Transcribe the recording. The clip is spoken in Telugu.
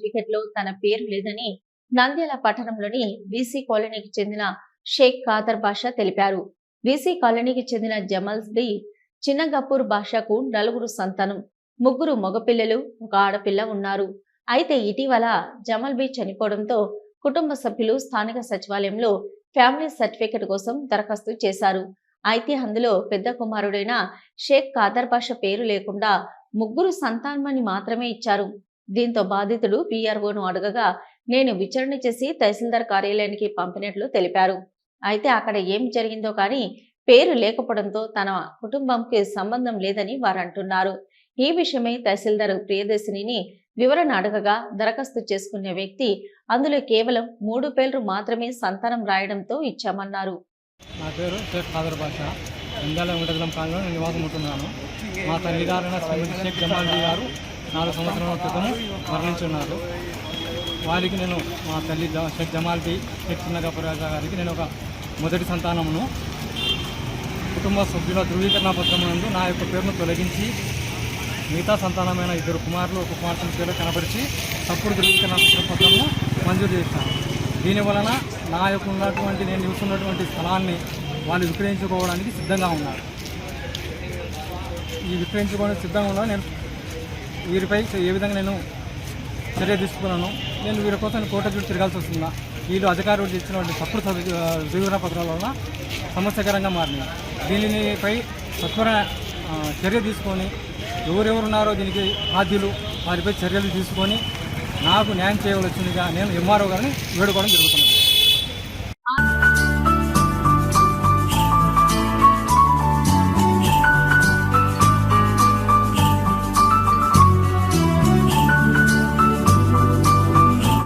సర్టిఫికెట్లో తన పేరు లేదని నంద్యాల పట్టణంలోని బీసీ కాలనీకి చెందిన షేక్ ఖాదర్ బాషా తెలిపారు. బీసీ కాలనీకి చెందిన జమల్ బి చిన్నగపూర్ బాషాకు నలుగురు సంతానం ముగ్గురు మగపిల్లలు ఒక ఆడపిల్ల ఉన్నారు. అయితే ఇటీవల జమల్ బి చనిపోవడంతో కుటుంబ సభ్యులు స్థానిక సచివాలయంలో ఫ్యామిలీ సర్టిఫికెట్ కోసం దరఖాస్తు చేశారు. అయితే అందులో పెద్ద కుమారుడైన షేక్ ఖాదర్ బాషా పేరు లేకుండా ముగ్గురు సంతానమని మాత్రమే ఇచ్చారు. దీంతో బాధితుడు పీఆర్ఓను అడగగా నేను విచారణ చేసి తహసీల్దార్ కార్యాలయానికి పంపినట్లు తెలిపారు. అయితే అక్కడ ఏం జరిగిందో కానీ పేరు లేకపోవడంతో తన కుటుంబంకి సంబంధం లేదని వారు అంటున్నారు. ఈ విషయమై తహసీల్దార్ ప్రియదర్శినిని వివరణ అడగగా దరఖాస్తు చేసుకునే వ్యక్తి అందులో కేవలం మూడు పేర్లు మాత్రమే సంతానం రాయడంతో ఇచ్చామన్నారు. నా పేరు షేక్ ఖాదర్ బాషా. ఇందాల వెంకటగలం ప్రాంగణంలో నివాసం ఉంటున్నాను. మా తల్లి శ్రీమతి షేక్ జమాల్జీ గారు నాలుగు సంవత్సరాల క్రితం మరణించున్నారు. వారికి నేను మా తల్లి జ- షేక్ జమాల్జీ షేక్ చిన్నగపరాజా గారికి నేను ఒక మొదటి సంతానమును. కుటుంబ సభ్యుల ధృవీకరణ పత్రం నందు నా యొక్క పేరును తొలగించి మిగతా సంతానమైన ఇద్దరు కుమారులు ఒక కుమార్తెను పేరు కనపరిచి తప్పుడు ధృవీకరణ పత్రము మంజూరు చేశాను దీని వలన నా యొక్క ఉన్నటువంటి నేను నివసిస్తున్నటువంటి స్థలాన్ని వాళ్ళు విక్రయించుకోవడానికి సిద్ధంగా ఉన్నారు. ఈ విక్రయించుకోవడానికి సిద్ధంగా ఉన్నా నేను వీరిపై ఏ విధంగా నేను చర్య తీసుకున్నాను నేను వీరి కోసం కోట చుట్టూ తిరగాల్సి వస్తుందా? వీళ్ళు అధికారులు ఇచ్చినటువంటి తప్పుడు సభ- పత్రాల వలన సమస్యకరంగా మారింది దీనిపై సత్వర చర్య తీసుకొని ఎవరెవరు ఉన్నారో దీనికి బాధ్యులు వారిపై చర్యలు తీసుకొని నాకు న్యాయం చేయవలసిందిగా నేను ఎంఆర్ఓ గారిని వేడుకోవడం జరుగుతున్నది.